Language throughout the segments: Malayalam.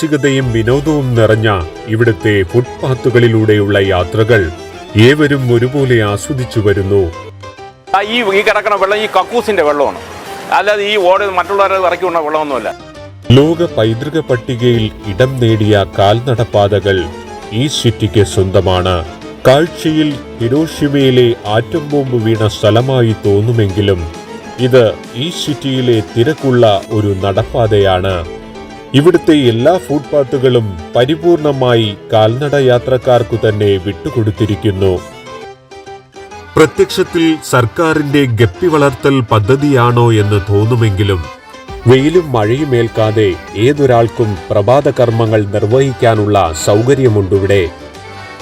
സാഹസികതയും വിനോദവും നിറഞ്ഞ ഇവിടുത്തെ ഫുട്പാത്തുകളിലൂടെയുള്ള യാത്രകൾ ഏവരും ഒരുപോലെ ആസ്വദിച്ചു വരുന്നു. ഈ ഈ കിടക്കുന്ന വെള്ളം ഈ കക്കൂസിന്റെ വെള്ളമാണ്. അല്ലാതെ ഈ ഓട് മറ്റുള്ളവരെ ഇറക്കി കൊണ്ട വെള്ളമൊന്നുമല്ല. ലോക പൈതൃക പട്ടികയിൽ ഇടം നേടിയ കാൽനടപ്പാതകൾ ഈ സിറ്റിക്ക് സ്വന്തമാണ്. കാഴ്ചയിൽ ഹിരോഷിമയിലെ ആറ്റം ബോംബ് വീണ സ്ഥലമായി തോന്നുമെങ്കിലും ഇത് ഈ സിറ്റിയിലെ തിരക്കുള്ള ഒരു നടപ്പാതയാണ്. ഇവിടുത്തെ എല്ലാ ഫുട്പാത്തുകളും പരിപൂർണമായി കാൽനട യാത്രക്കാർക്കു തന്നെ വിട്ടുകൊടുത്തിരിക്കുന്നു. പ്രത്യക്ഷത്തിൽ സർക്കാരിന്റെ ഗപ്പി വളർത്തൽ പദ്ധതിയാണോ എന്ന് തോന്നുമെങ്കിലും വെയിലും മഴയും മഴയുമേൽക്കാതെ ഏതൊരാൾക്കും പ്രഭാത കർമ്മങ്ങൾ നിർവഹിക്കാനുള്ള സൗകര്യമുണ്ടിവിടെ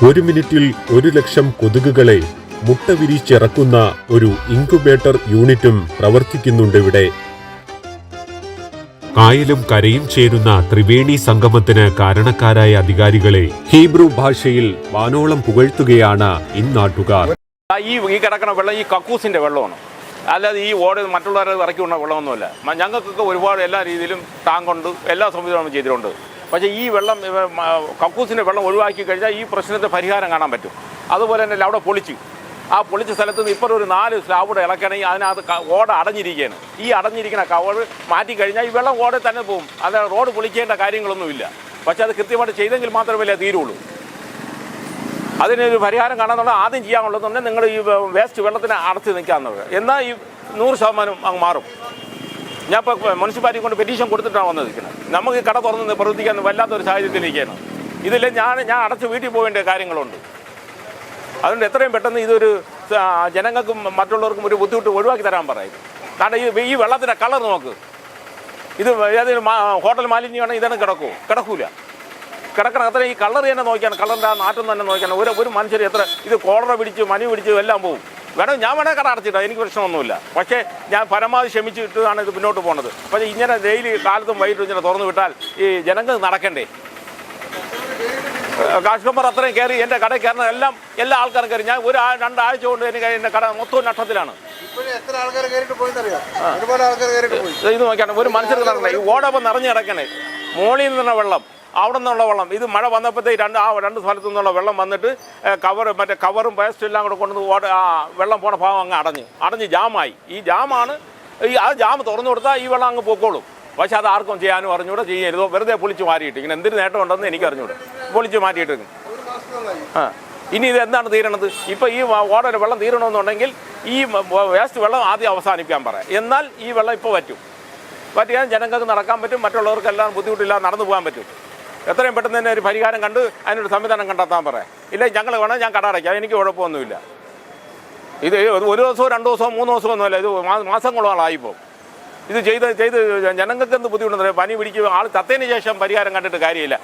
ഒരു മിനിറ്റിൽ ഒരു ലക്ഷം കൊതുകുകളെ മുട്ട വിരിച്ചിറക്കുന്ന ഒരു ഇൻക്യുബേറ്റർ യൂണിറ്റും പ്രവർത്തിക്കുന്നുണ്ട് ഇവിടെ. കായലും കരയും ചേരുന്ന ത്രിവേണി സംഗമത്തിന് കാരണക്കാരായ അധികാരികളെ ഹീബ്രു ഭാഷയിൽ വാനോളം പുകഴ്ത്തുകയാണ് ഇന്നാട്ടുകാർ. ഈ ഈ കിടക്കണ വെള്ളം ഈ കക്കൂസിന്റെ വെള്ളമാണ്. അല്ലാതെ ഈ ഓട് മറ്റുള്ളവരെ ഇറക്കി കൊണ്ട വെള്ളമൊന്നുമല്ല. ഞങ്ങൾക്കൊക്കെ ഒരുപാട് എല്ലാ രീതിയിലും ടാങ്കുണ്ട് എല്ലാ സംവിധാനവും ചെയ്തിട്ടുണ്ട്. പക്ഷേ ഈ വെള്ളം കക്കൂസിന്റെ വെള്ളം ഒഴിവാക്കി കഴിഞ്ഞാൽ ഈ പ്രശ്നത്തെ പരിഹാരം കാണാൻ പറ്റും. അതുപോലെ തന്നെ അവിടെ പൊളിച്ച് ആ പൊളിച്ച സ്ഥലത്ത് നിന്ന് ഇപ്പോൾ ഒരു നാല് സ്ലാബൂടെ ഇളക്കണമെങ്കിൽ അതിനകത്ത് ഓട അടഞ്ഞിരിക്കുകയാണ്. ഈ അടഞ്ഞിരിക്കുന്ന കവർ മാറ്റി കഴിഞ്ഞാൽ ഈ വെള്ളം ഓടെ തന്നെ പോകും. അത് റോഡ് പൊളിക്കേണ്ട കാര്യങ്ങളൊന്നുമില്ല. പക്ഷെ അത് കൃത്യമായിട്ട് ചെയ്തെങ്കിൽ മാത്രമേ തീരുള്ളൂ. അതിനൊരു പരിഹാരം കാണാന്നുള്ള ആദ്യം ചെയ്യാനുള്ളതെന്ന് നിങ്ങൾ ഈ വേസ്റ്റ് വെള്ളത്തിന് അടച്ച് നിൽക്കാമെന്നത് എന്നാൽ ഈ നൂറ് ശതമാനം അങ്ങ് മാറും. ഞാൻ ഇപ്പോൾ മുനിസിപ്പാലിറ്റി കൊണ്ട് പെറ്റീഷൻ കൊടുത്തിട്ടാണ് വന്നിരിക്കുന്നത് നമുക്ക് കട തുറന്ന് പ്രവർത്തിക്കാൻ വല്ലാത്തൊരു സാഹചര്യത്തിലിരിക്കുകയാണ്. ഇതിൽ ഞാൻ ഞാൻ അടച്ച് വീട്ടിൽ പോകേണ്ട കാര്യങ്ങളുണ്ട്. അതുകൊണ്ട് എത്രയും പെട്ടെന്ന് ഇതൊരു ജനങ്ങൾക്കും മറ്റുള്ളവർക്കും ഒരു ബുദ്ധിമുട്ട് ഒഴിവാക്കി തരാൻ പറയും. കാരണം ഈ ഈ വെള്ളത്തിന്റെ കളർ നോക്ക്. ഇത് ഏതെങ്കിലും ഹോട്ടൽ മാലിന്യമാണെങ്കിൽ ഇതാണ് കിടക്കൂ. കിടക്കൂല. കിടക്കണം അത്ര ഈ കളർ തന്നെ നോക്കിയാണ് കളറിന്റെ ആ നാറ്റം തന്നെ നോക്കിയാണ്. ഒരു ഒരു മനുഷ്യർ എത്ര ഇത് കോളറ പിടിച്ച് മനി പിടിച്ച് എല്ലാം പോകും വേണം ഞാൻ വേണേൽ കട അടച്ചിട്ടോ എനിക്ക് പ്രശ്നമൊന്നുമില്ല. പക്ഷേ ഞാൻ പരമാവധി ക്ഷമിച്ചിട്ടാണ് ഇത് മുന്നോട്ട് പോകുന്നത് പക്ഷേ ഇങ്ങനെ ഡെയിലി കാലത്തും വൈകിട്ടും ഇങ്ങനെ തുറന്നു വിട്ടാൽ ഈ ജനങ്ങൾ നടക്കണ്ടേ? കസ്റ്റമർ അത്രയും കയറി എന്റെ കടയിൽ കയറുന്ന എല്ലാം എല്ലാ ആൾക്കാരും കയറി. ഞാൻ ഒരു രണ്ടാഴ്ച കൊണ്ട് എനിക്ക് എന്റെ കട മൊത്തം നഷ്ടത്തിലാണ്. ഇത് നോക്കിയാണ് ഒരു മനുഷ്യർക്ക് നടക്കണേ ഈ ഓടപ്പം നിറഞ്ഞു കിടക്കണേ മോളിൽ നിന്നുള്ള വെള്ളം അവിടെ നിന്നുള്ള വെള്ളം. ഇത് മഴ വന്നപ്പോഴത്തേക്ക് രണ്ട് ആ രണ്ട് സ്ഥലത്തു നിന്നുള്ള വെള്ളം വന്നിട്ട് കവർ മറ്റേ കവറും പേസ്റ്റും എല്ലാം കൂടെ കൊണ്ടു ഓട ആ വെള്ളം പോണ ഭാഗം അങ്ങ് അടഞ്ഞ്. അടഞ്ഞ് ജാമായി. ഈ ജാമാണ് ഈ ആ ജാം തുറന്നു കൊടുത്താൽ ഈ വെള്ളം അങ്ങ് പൊക്കോളും. പക്ഷെ അത് ആർക്കും ചെയ്യാനും അറിഞ്ഞൂടെ ചെയ്യരുതോ. വെറുതെ പൊളിച്ച് മാറ്റിയിട്ട്. ഇങ്ങനെ എന്തൊരു നേട്ടം ഉണ്ടെന്ന് എനിക്ക് അറിഞ്ഞൂടെ പൊളിച്ച് മാറ്റിയിട്ട് ആ. ഇനി ഇത് എന്താണ് തീരണത്? ഇപ്പോൾ ഈ ഓടയിൽ വെള്ളം തീരണമെന്നുണ്ടെങ്കിൽ ഈ വേസ്റ്റ് വെള്ളം ആദ്യം അവസാനിപ്പിക്കാൻ പറയാം. എന്നാൽ ഈ വെള്ളം ഇപ്പോൾ പറ്റും പറ്റിയാൽ ജനങ്ങൾക്ക് നടക്കാൻ പറ്റും. മറ്റുള്ളവർക്കെല്ലാം ബുദ്ധിമുട്ടില്ലാതെ നടന്നു പോകാൻ പറ്റും. എത്രയും പെട്ടെന്ന് തന്നെ ഒരു പരിഹാരം കണ്ട് അതിനൊരു സംവിധാനം കണ്ടെത്താൻ പറയാം. ഇല്ലെങ്കിൽ ഞങ്ങൾ വേണം ഞാൻ കട അടയ്ക്കാം എനിക്ക് കുഴപ്പമൊന്നുമില്ല. ഇത് ഒരു ദിവസമോ രണ്ട് ദിവസമോ മൂന്ന് ദിവസമോ ഒന്നുമല്ല. ഇത് മാസങ്ങളോളം മാസങ്ങളോളായിപ്പോൾ ഇത് ചെയ്ത് ചെയ്ത് ജനങ്ങൾക്ക് എന്ത് ബുദ്ധിമുട്ടെന്ന് പനി പിടിക്കുക ആൾ ചത്തതിന് ശേഷം പരിഹാരം കണ്ടിട്ട് കാര്യമില്ല.